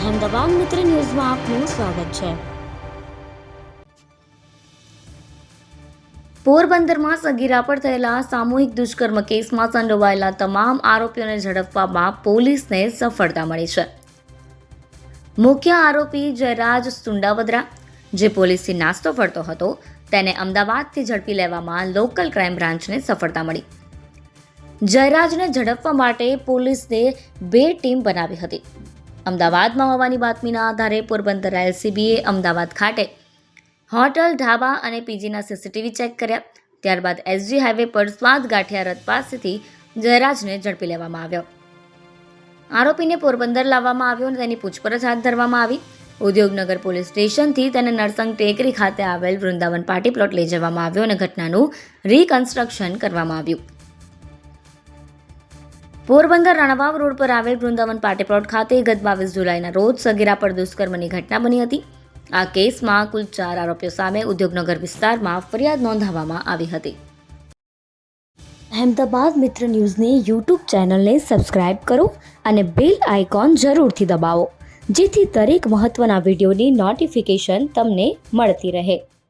અહેમદાબાદ મિત્ર ન્યૂઝમાં આપનું સ્વાગત છે. પોરબંદરમાં સગીરા પર થયેલા સામૂહિક દુષ્કર્મ કેસમાં સંડોવાયેલા તમામ આરોપીઓને ઝડપવામાં પોલીસને સફળતા મળી છે. મુખ્ય આરોપી જયરાજ સુંડાવદરા, જે પોલીસથી નાસ્તો ફરતો હતો, તેને અમદાવાદથી ઝડપી લેવામાં લોકલ ક્રાઇમ બ્રાન્ચને સફળતા મળી. જયરાજને ઝડપવા માટે પોલીસને બે ટીમ બનાવી હતી. અમદાવાદમાં હોવાની બાતમીના આધારે પોરબંદર એલસીબીએ અમદાવાદ ખાતે હોટલ ઢાબા અને પીજીના સીસીટીવી ચેક કર્યા. ત્યારબાદ એસજી હાઈવે પર સ્વાદ ગાંઠિયા રથ પાસેથી જયરાજને ઝડપી લેવામાં આવ્યો. આરોપીને પોરબંદર લાવવામાં આવ્યો અને તેની પૂછપરછ હાથ ધરવામાં આવી. ઉદ્યોગનગર પોલીસ સ્ટેશનથી તેને નરસંગ ટેકરી ખાતે આવેલ વૃંદાવન પાર્ટી પ્લોટ લઈ જવામાં આવ્યો અને ઘટનાનું રિકન્સ્ટ્રક્શન કરવામાં આવ્યું. પોરબંદર રણવાવ રોડ પર આવેલ વૃંદાવન પાર્ટી પ્લોટ ખાતે ગત બાવીસ જુલાઈના રોજ સગીરા પર દુષ્કર્મની ઘટના બની હતી. આ કેસમાં કુલ ચાર આરોપીઓ સામે ઉદ્યોગનગર વિસ્તારમાં ફરિયાદ નોંધાવવામાં આવી હતી. અહેમદાબાદ મિત્ર ન્યૂઝની યુટ્યુબ ચેનલને સબસ્ક્રાઇબ કરો અને બેલ આઇકોન જરૂરથી દબાવો, જેથી દરેક મહત્ત્વના વિડીયોની નોટિફિકેશન તમને મળતી રહે.